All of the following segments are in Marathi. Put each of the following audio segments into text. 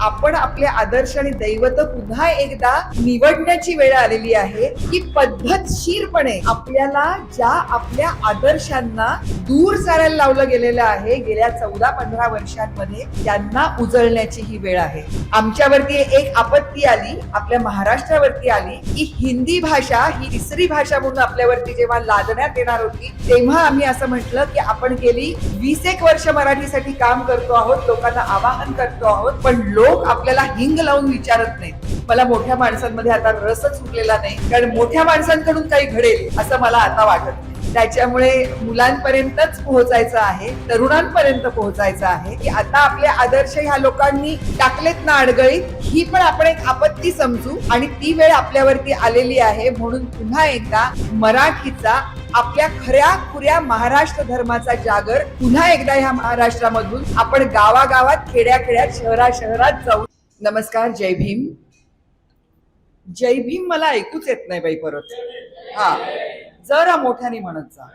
आपण आपले आदर्श आणि दैवत पुन्हा एकदा निवडण्याची वेळ आलेली आहे की पद्धतशीरपणे आपल्याला ज्या आपल्या आदर्शांना दूर चालायला लावलं गेलेलं आहे गेल्या चौदा पंधरा वर्षांमध्ये त्यांना उजळण्याची ही वेळ आहे. आमच्यावरती एक आपत्ती आली आपल्या महाराष्ट्रावरती आली की हिंदी भाषा ही तिसरी भाषा म्हणून आपल्यावरती जेव्हा लादण्यात येणार होती तेव्हा आम्ही असं म्हटलं की आपण गेली वीस एक वर्ष मराठीसाठी काम करतो आहोत लोकांना आवाहन करतो आहोत पण लोक आपल्याला हिंग लावून विचारत नाहीत. मला मोठ्या माणसांमध्ये आता रसच उरलेला नाही. कारण मोठ्या माणसांकडून काही घडेल असं मला आता वाटत नाही. त्याच्यामुळे मुलांपर्यंतच पोहोचायचं आहे तरुणांपर्यंत पोहोचायचं आहे की आता आपले आदर्श ह्या लोकांनी टाकलेत ना अडगळीत ही पण आपण एक आपत्ती समजू आणि ती वेळ आपल्यावरती आलेली आहे. म्हणून पुन्हा एकदा मराठीचा आपल्या खऱ्या खुऱ्या महाराष्ट्र धर्माचा जागर पुन्हा एकदा ह्या महाराष्ट्रामधून आपण गावागावात खेड्या खेड्यात शहरा शहरात जाऊ. नमस्कार जय भीम. जय भीम मला ऐकूच येत नाही बाई परत. हा. जरा मोठ्याने म्हणत जा.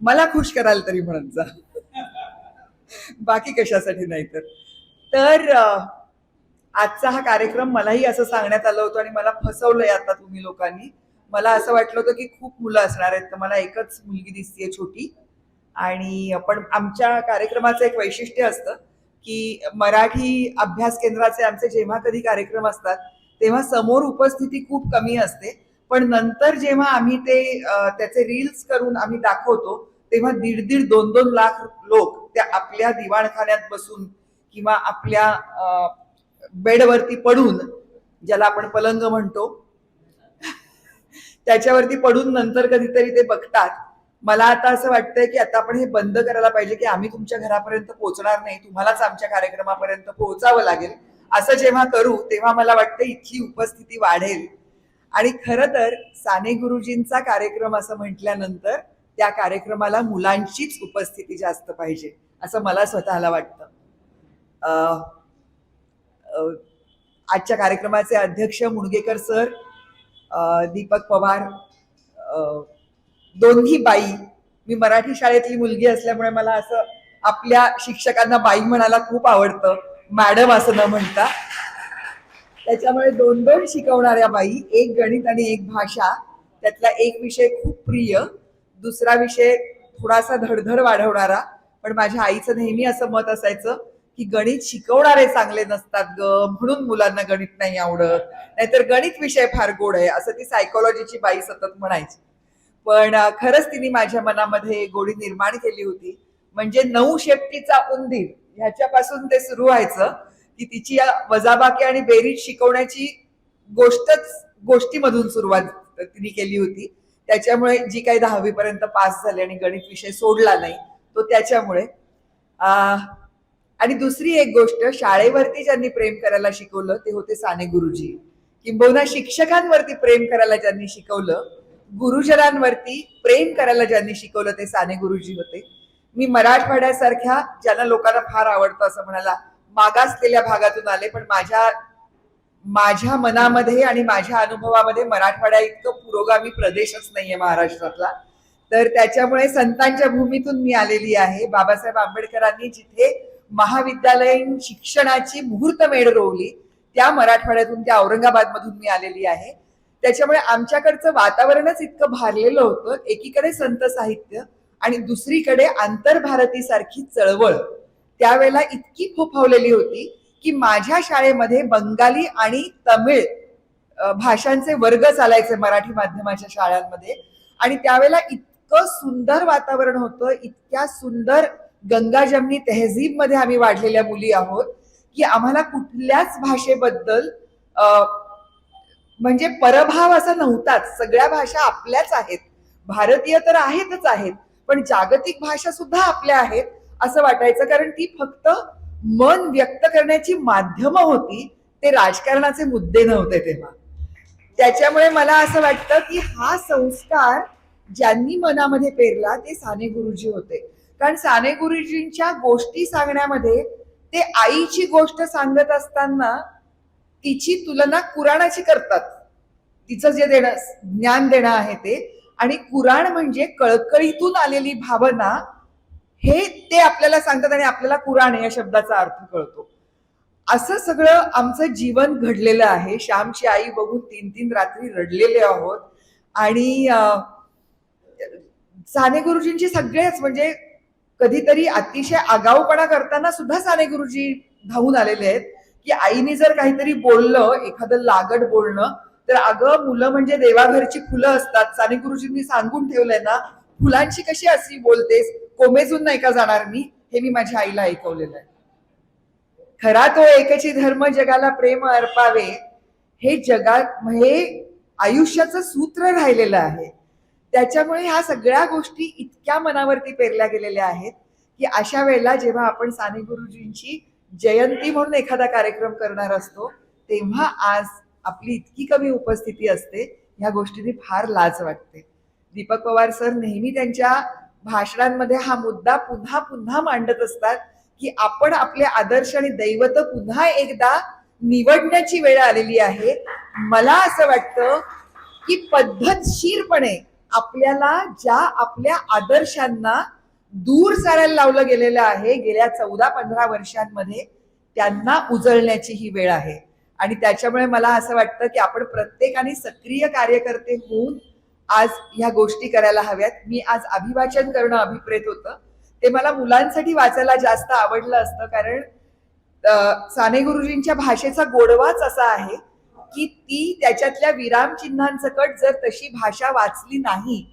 मला खुश कराल तरी म्हणत जा. बाकी कशासाठी नाही तर. तर आजचा हा कार्यक्रम मलाही असं सांगण्यात आलं होतं आणि मला फसवलंय आता तुम्ही लोकांनी. मला असं वाटलं होतं की खूप मुलं असणार आहेत तर मला एकच मुलगी दिसतीये छोटी. आणि पण आमच्या कार्यक्रमाचं एक वैशिष्ट्य असतं की मराठी अभ्यास केंद्राचे आमचे जेव्हा कधी कार्यक्रम असतात तेव्हा समोर उपस्थिती खूप कमी असते. पण नंतर जेव्हा आम्ही ते त्याचे रील्स करून आम्ही दाखवतो तेव्हा दीड दीड दोन दोन लाख लोक त्या आपल्या दिवाणखान्यात बसून किंवा आपल्या बेडवरती पडून ज्याला आपण पलंग म्हणतो त्याच्यावरती पडून नंतर कधीतरी ते बघतात. मला आता असं वाटतंय की आता आपण हे बंद करायला पाहिजे की आम्ही तुमच्या घरापर्यंत पोहोचणार नाही. तुम्हालाच आमच्या कार्यक्रमापर्यंत पोहोचावं लागेल. असं जेव्हा करू तेव्हा मला वाटतं इथली उपस्थिती वाढेल. आणि खरं तर साने गुरुजींचा कार्यक्रम असं म्हटल्यानंतर त्या कार्यक्रमाला मुलांचीच उपस्थिती जास्त पाहिजे असं मला स्वतःला वाटतं. आजच्या कार्यक्रमाचे अध्यक्ष मुणगेकर सर दीपक पवार दोन्ही बाई. मी मराठी शाळेतली मुलगी असल्यामुळे मला असं आपल्या शिक्षकांना बाई म्हणायला खूप आवडतं. मॅडम असं न म्हणता. त्याच्यामुळे दोन दोन शिकवणाऱ्या बाई एक गणित आणि एक भाषा त्यातला एक विषय खूप प्रिय. दुसरा विषय थोडासा धडधड वाढवणारा पण माझ्या आईचं नेहमी असं मत असायचं की गणित शिकवणारे चांगले नसतात ग. म्हणून मुलांना गणित नाही आवडत. नाहीतर गणित विषय फार गोड आहे असं ती सायकोलॉजीची बाई सतत म्हणायची. पण खरंच तिने माझ्या मनामध्ये गोडी निर्माण केली होती. म्हणजे नऊ शेपटीचा उंदीर ह्याच्यापासून ते सुरू व्हायचं की तिची या वजाबाकी आणि बेरीज शिकवण्याची गोष्टच गोष्टीमधून सुरुवात तिने केली होती. त्याच्यामुळे जी काही दहावीपर्यंत पास झाली आणि गणित विषय सोडला नाही तो त्याच्यामुळे. आणि दुसरी एक गोष्ट शाळेवरती ज्यांनी प्रेम करायला शिकवलं ते होते साने गुरुजी. किंबहुना शिक्षकांवरती प्रेम करायला ज्यांनी शिकवलं गुरुजनांवरती प्रेम करायला ज्यांनी शिकवलं ते साने गुरुजी होते. मी मराठवाड्यासारख्या ज्यांना लोकांना फार आवडतं असं म्हणाला मागासलेल्या भागातून आले पण माझ्या माझ्या मनामध्ये आणि माझ्या अनुभवामध्ये मराठवाड्या इतकं पुरोगामी प्रदेशच नाहीये महाराष्ट्रातला. तर त्याच्यामुळे संतांच्या भूमीतून मी आलेली आहे. बाबासाहेब आंबेडकरांनी जिथे महाविद्यालयीन शिक्षणाची मुहूर्तमेढ रोवली त्या मराठवाड्यातून त्या औरंगाबादमधून मी आलेली आहे. त्याच्यामुळे आमच्याकडचं वातावरणच इतकं भारलेलं होतं. एकीकडे संत साहित्य आणि दुसरीकडे आंतरभारती सारखी चळवळ. त्यावेळेला इतकी फोफावलेली होती की माझ्या शाळेमध्ये बंगाली आणि तमिळ भाषांचे वर्ग चालायचे मराठी माध्यमाच्या शाळांमध्ये. आणि त्यावेळेला इतकं सुंदर वातावरण होतं इतक्या सुंदर गंगा जमनी तहजीबमध्ये आम्ही वाढलेल्या मुली आहोत की आम्हाला कुठल्याच भाषेबद्दल म्हणजे परभाव असा नव्हताच. सगळ्या भाषा आपल्याच आहेत. भारतीय तर आहेतच आहेत पण जागतिक भाषा सुद्धा आपल्या आहेत असं वाटायचं. कारण ती फक्त मन व्यक्त करण्याची माध्यमं होती ते राजकारणाचे मुद्दे नव्हते तेव्हा. त्याच्यामुळे मला असं वाटतं की हा संस्कार ज्यांनी मनामध्ये पेरला ते साने गुरुजी होते. कारण साने गुरुजींच्या गोष्टी सांगण्यामध्ये ते आईची गोष्ट सांगत असताना तिची तुलना कुराणाची करतात. तिचं जे देणं ज्ञान देणं आहे ते. आणि कुराण म्हणजे कळकळीतून आलेली भावना हे ते आपल्याला सांगतात आणि आपल्याला कुराण या शब्दाचा अर्थ कळतो. असं सगळं आमचं जीवन घडलेलं आहे. श्यामची आई बघून तीन तीन रात्री रडलेले आहोत. आणि साने गुरुजींची सगळेच म्हणजे कधीतरी अतिशय आगाऊपणा करताना सुद्धा साने गुरुजी धावून आलेले आहेत की आईने जर काहीतरी बोललं एखादं लागट बोलणं तर अगं मुलं म्हणजे देवाघरची फुलं असतात. साने गुरुजींनी सांगून ठेवलंय ना फुलांची कशी अशी बोलतेस? कोमेजून नाही का जाणार मी? हे मी माझ्या आईला ऐकवलेलं आहे. खरा तो एकची धर्म जगाला प्रेम अर्पावे. हे जगात हे आयुष्याचं सूत्र राहिलेलं आहे. त्याच्यामुळे ह्या सगळ्या गोष्टी इतक्या मनावरती पेरल्या गेलेल्या आहेत की अशा वेळेला जेव्हा आपण साने गुरुजींची जयंती म्हणून एखादा कार्यक्रम करणार असतो तेव्हा आज आपली इतकी कमी उपस्थिती असते ह्या गोष्टींनी फार लाज वाटते. दीपक पवार सर नेहमी त्यांच्या भाषणांमध्ये हा मुद्दा पुन्हा पुन्हा मांडत असतात की आपण आपले आदर्श आणि दैवत पुन्हा एकदा निवडण्याची वेळ आलेली आहे. मला असं वाटतं की पद्धतशीरपणे आपल्याला ज्या आपल्या आदर्शांना दूर सारायला लावलं गेलेलं आहे गेल्या चौदा पंधरा वर्षांमध्ये त्यांना उजळण्याची ही वेळ आहे. आणि त्याच्यामुळे मला असं वाटतं की आपण प्रत्येकाने सक्रिय कार्यकर्ते होऊन आज ह्या गोष्टी करायला हव्यात. मी आज अभिवाचन करणं अभिप्रेत होतं. ते मला मुलांसाठी वाचायला जास्त आवडलं असतं कारण साने गुरुजींच्या भाषेचा गोडवाच असा आहे की ती त्याच्यातल्या विरामचिन्हांसकट जर तशी भाषा वाचली नाही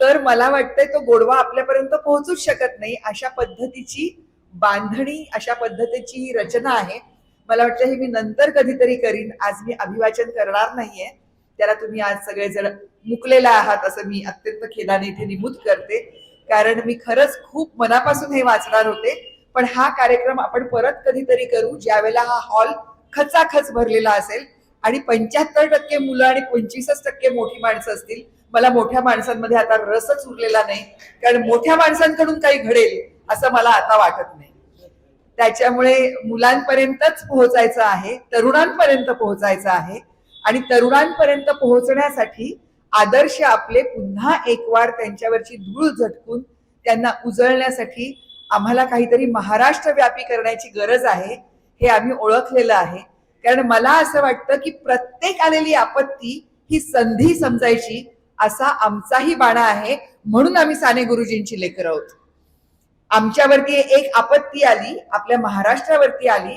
तर मला वाटतंय तो गोडवा आपल्यापर्यंत पोहोचूच शकत नाही. अशा पद्धतीची बांधणी अशा पद्धतीची ही रचना आहे. मला वाटतं हे मी नंतर कधीतरी करीन. आज मी अभिवाचन करणार नाहीये. त्याला तुम्ही आज सगळेजण मुकलेला आहात असं मी अत्यंत खेदाने इथे निमूद करते. कारण मी खरंच खूप मनापासून हे वाचणार होते. पण हा कार्यक्रम आपण परत कधीतरी करू. ज्यावेळेला हा हॉल खचाखच भरलेला असेल आणि पंच्याहत्तर टक्के मुलं आणि पंचवीसच टक्के मोठी माणसं असतील. मला मोठ्या माणसांमध्ये आता रसच उरलेला नाही. कारण मोठ्या माणसांकडून काही घडेल असं मला आता वाटत नाही. त्याच्यामुळे मुलांपर्यंतच पोहोचायचं आहे तरुणांपर्यंत पोहोचायचं आहे. आणि तरुणांपर्यंत पोहोचण्यासाठी आदर्श आपले पुन्हा एक वार त्यांच्यावरची धूळ झटकून त्यांना उजळण्यासाठी आम्हाला काहीतरी महाराष्ट्र व्यापी करण्याची गरज आहे हे आम्ही ओळखलेलं आहे. कारण मला असं वाटतं की प्रत्येक आलेली आपत्ती ही संधी समजायची असा आमचाही बाणा आहे म्हणून आम्ही साने गुरुजींची लेकर आहोत आमच्यावरती एक आपत्ती आली आपल्या महाराष्ट्रावरती आली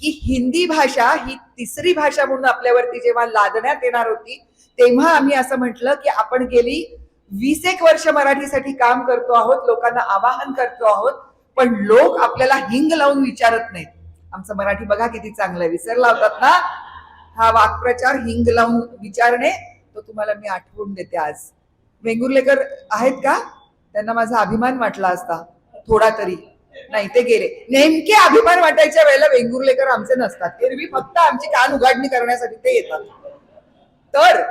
की हिंदी भाषा ही तिसरी भाषा म्हणून आपल्यावरती जेव्हा लादण्यात येणार होती तेव्हा आम्ही असं म्हटलं की आपण गेली वीस एक वर्ष मराठीसाठी काम करतो आहोत लोकांना आवाहन करतो आहोत पण लोक आपल्याला हिंग लावून विचारत नाहीत. आमचं मराठी बघा किती चांगलं आहे. विसरला होतात ना? हा वाक्प्रचार हिंग लावून विचारणे तो तुम्हाला मी आठवून देते आज. वेंगुर्लेकर आहेत का? त्यांना माझा अभिमान वाटला असता. थोडा तरी. नाही ते गेले. नेमके अभिमान वाटायच्या वेळेला वेंगुर्लेकर आमचे नसतात. एरवी फक्त आमची कान उघडणी करण्यासाठी ते येतात. तर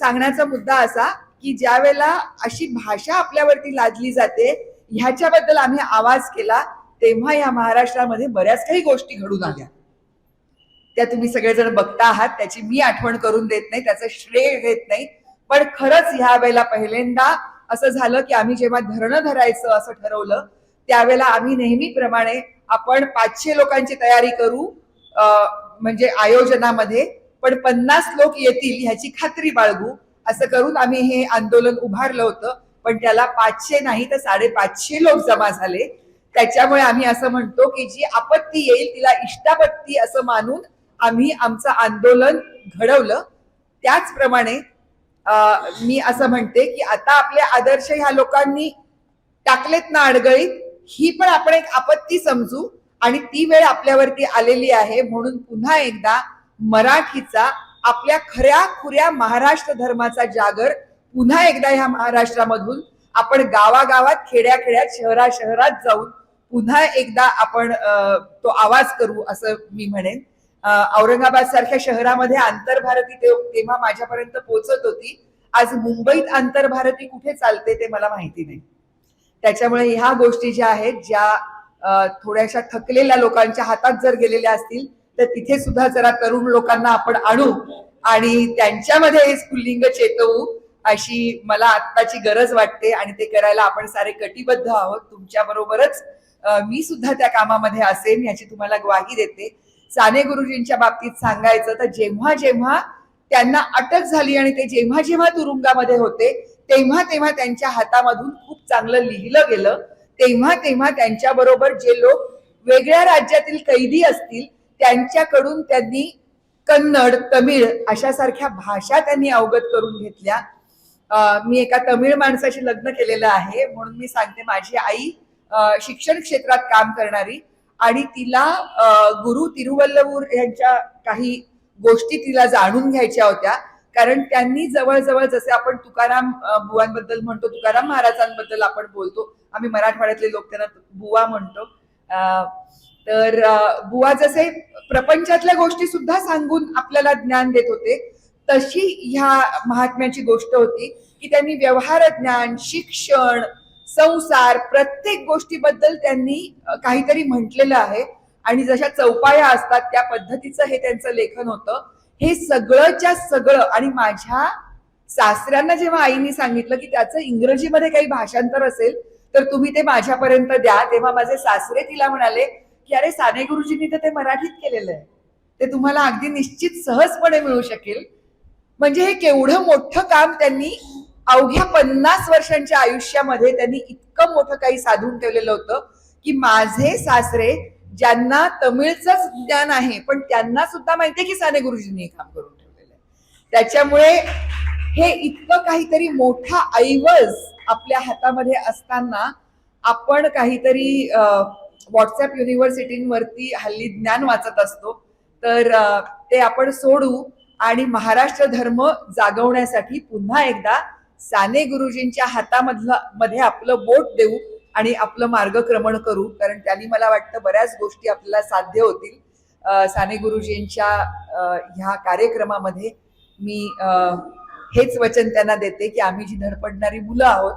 सांगण्याचा मुद्दा असा की ज्या वेळेला अशी भाषा आपल्यावरती लादली जाते ह्याच्याबद्दल आम्ही आवाज केला. तेव्हा या महाराष्ट्रामध्ये बऱ्याच काही गोष्टी घडून आल्या. त्या तुम्ही सगळेजण बघता आहात त्याची मी आठवण करून देत नाही त्याचं श्रेय घेत नाही. पण खरंच ह्या वेळेला पहिल्यांदा असं झालं की आम्ही जेव्हा धरणं धरायचं असं ठरवलं त्यावेळेला आम्ही नेहमीप्रमाणे आपण पाचशे लोकांची तयारी करू म्हणजे आयोजनामध्ये पण पन्नास लोक येतील ह्याची खात्री बाळगू असं करून आम्ही हे आंदोलन उभारलं होतं. पण त्याला पाचशे नाही तर साडेपाचशे लोक जमा झाले. त्याच्यामुळे आम्ही असं म्हणतो की जी आपत्ती येईल तिला इष्टापत्ती असं मानून आम्ही आमचं आंदोलन घडवलं. त्याचप्रमाणे मी असं म्हणते की आता आपले आदर्श ह्या लोकांनी टाकलेत ना अडगळीत ही पण आपण एक आपत्ती समजू आणि ती वेळ आपल्यावरती आलेली आहे. म्हणून पुन्हा एकदा मराठीचा आपल्या खऱ्या खुऱ्या महाराष्ट्र धर्माचा जागर पुन्हा एकदा ह्या महाराष्ट्रामधून आपण गावागावात खेड्या खेड्यात शहरा शहरात जाऊन पुन्हा एकदा आपण तो आवाज करू असं मी म्हणेन. औरंगाबाद सारख्या शहरामध्ये आंतरभारती तेव्हा माझ्यापर्यंत पोहोचत होती. आज मुंबईत आंतरभारती कुठे चालते ते मला माहिती नाही. त्याच्यामुळे ह्या गोष्टी ज्या आहेत ज्या थोड्याशा थकलेल्या लोकांच्या हातात जर गेलेल्या असतील तर तिथे सुद्धा जरा तरुण लोकांना आपण आणू आणि त्यांच्यामध्ये हे स्फुल्लिंग चेतवू अशी मला आत्ताची गरज वाटते आणि ते करायला आपण सारे कटिबद्ध आहोत. तुमच्या बरोबरच मी सुद्धा त्या कामामध्ये असेन याची तुम्हाला ग्वाही देते. साने गुरुजींच्या बाबतीत सांगायचं तर जेव्हा जेव्हा त्यांना अटक झाली आणि ते जेव्हा जेव्हा तुरुंगामध्ये होते तेव्हा तेव्हा त्यांच्या हातामधून खूप चांगलं लिहिलं गेलं. तेव्हा तेव्हा त्यांच्या बरोबर जे लोक वेगळ्या राज्यातील कैदी असतील त्यांच्याकडून त्यांनी कन्नड तमिळ अशा सारख्या भाषा त्यांनी अवगत करून घेतल्या. मी एका तमिळ माणसाशी लग्न केलेलं आहे म्हणून मी सांगते माझी आई शिक्षण क्षेत्रात काम करणारी आणि तिला गुरु तिरुवल्लवूर यांच्या काही गोष्टी तिला जाणून घ्यायच्या होत्या. कारण त्यांनी जवळजवळ जसे आपण तुकाराम बुवांबद्दल म्हणतो तुकाराम महाराजांबद्दल आपण बोलतो आम्ही मराठवाड्यातले लोक त्यांना बुवा म्हणतो. तर बुवा जसे प्रपंचातल्या गोष्टी सुद्धा सांगून आपल्याला ज्ञान देत होते तशी ह्या महात्म्याची गोष्ट होती की त्यांनी व्यवहार ज्ञान शिक्षण संसार प्रत्येक गोष्टीबद्दल त्यांनी काहीतरी म्हटलेलं आहे. आणि जशा चौपाया असतात त्या पद्धतीचं हे त्यांचं लेखन होतं. हे सगळंच्या सगळं आणि माझ्या सासऱ्यांना जेव्हा आईने सांगितलं की त्याचं इंग्रजीमध्ये काही भाषांतर असेल तर तुम्ही ते माझ्यापर्यंत द्या. तेव्हा माझे सासरे तिला म्हणाले की अरे साने गुरुजींनी तर ते मराठीत केलेलं आहे. ते तुम्हाला अगदी निश्चित सहजपणे मिळू शकेल. म्हणजे हे केवढं मोठं काम त्यांनी अवघ्या पन्नास वर्षांच्या आयुष्यामध्ये त्यांनी इतकं मोठं काही साधून ठेवलेलं होतं की माझे सासरे ज्यांना तमिळचंच ज्ञान आहे पण त्यांना सुद्धा माहितीये की साने गुरुजींनी काम करून ठेवलेलं आहे. त्याच्यामुळे हे इतकं काहीतरी मोठा ऐवज आपल्या हातामध्ये असताना आपण काहीतरी व्हॉट्सअप युनिव्हर्सिटींवरती हल्ली ज्ञान वाचत असतो. तर ते आपण सोडू आणि महाराष्ट्र धर्म जागवण्यासाठी पुन्हा एकदा साने गुरुजींच्या हातामधलं मध्ये आपलं बोट देऊ आणि आपलं मार्गक्रमण करू कारण त्यांनी मला वाटतं बऱ्याच गोष्टी आपल्याला साध्य होतील. साने गुरुजींच्या ह्या कार्यक्रमामध्ये मी हेच वचन त्यांना देते की आम्ही जी धडपडणारी मुलं आहोत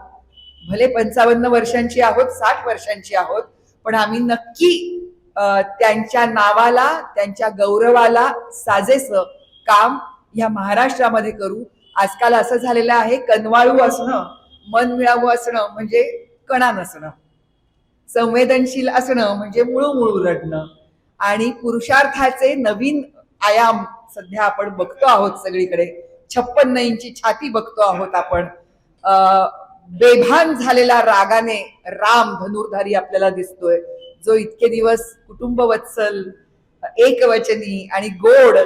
भले पंचावन्न वर्षांची आहोत साठ वर्षांची आहोत पण आम्ही नक्की त्यांच्या नावाला त्यांच्या गौरवाला साजेसं काम या महाराष्ट्रामध्ये करू. आजकाल असं झालेलं आहे कनवाळू असणं मन मिळावं असणं म्हणजे कणा नसणं संवेदनशील असणं म्हणजे मुळू रडणं. आणि पुरुषार्थाचे नवीन आयाम सध्या आपण बघतो आहोत सगळीकडे. छप्पन्न इंची छाती बघतो आहोत आपण. बेभान झालेला रागाने राम धनुर्धारी आपल्याला दिसतोय. जो इतके दिवस कुटुंब वत्सल एकवचनी आणि गोड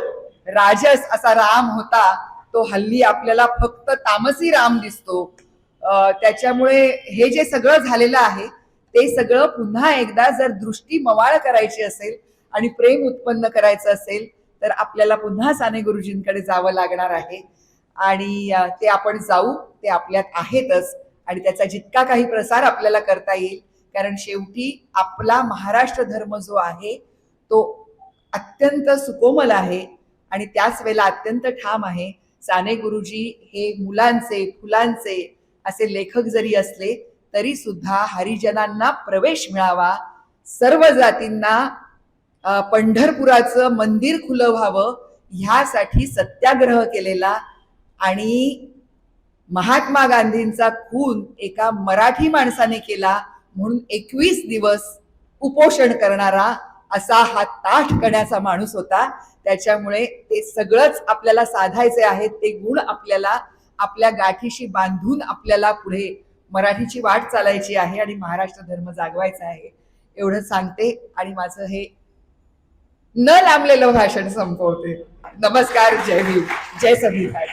राजस असा राम होता तो हल्ली आपल्याला फक्त तामसी राम दिसतो. त्याच्यामुळे हे जे सगळं झालेलं आहे ते सगळं पुन्हा एकदा जर दृष्टी मवाळ करायची असेल आणि प्रेम उत्पन्न करायचं असेल तर आपल्याला पुन्हा साने गुरुजींकडे जावं लागणार आहे. आणि ते आपण जाऊ ते आपल्यात आहेतच आणि त्याचा जितका काही प्रसार आपल्याला करता येईल कारण शेवटी आपला महाराष्ट्र धर्म जो आहे तो अत्यंत सुकोमल आहे आणि त्याच वेळेला अत्यंत ठाम आहे. साने गुरुजी हे मुलांचे फुलांचे असे लेखक जरी असले तरी सुद्धा हरिजनांना प्रवेश मिळावा. सर्व जातींना पंढरपुराचं मंदिर खुलं व्हावं ह्यासाठी सत्याग्रह केलेला आणि महात्मा गांधींचा खून एका मराठी माणसाने केला म्हणून एकवीस दिवस उपोषण करणारा असा हा ताठ करण्याचा माणूस होता. त्याच्यामुळे ते सगळंच आपल्याला साधायचे आहेत. ते गुण आपल्याला आपल्या गाठीशी बांधून आपल्याला पुढे मराठीची वाट चालायची आहे आणि महाराष्ट्र धर्म जागवायचा आहे. एवढं सांगते आणि माझं हे न लांबलेलं भाषण संपवते. नमस्कार जय भीम जय संविधान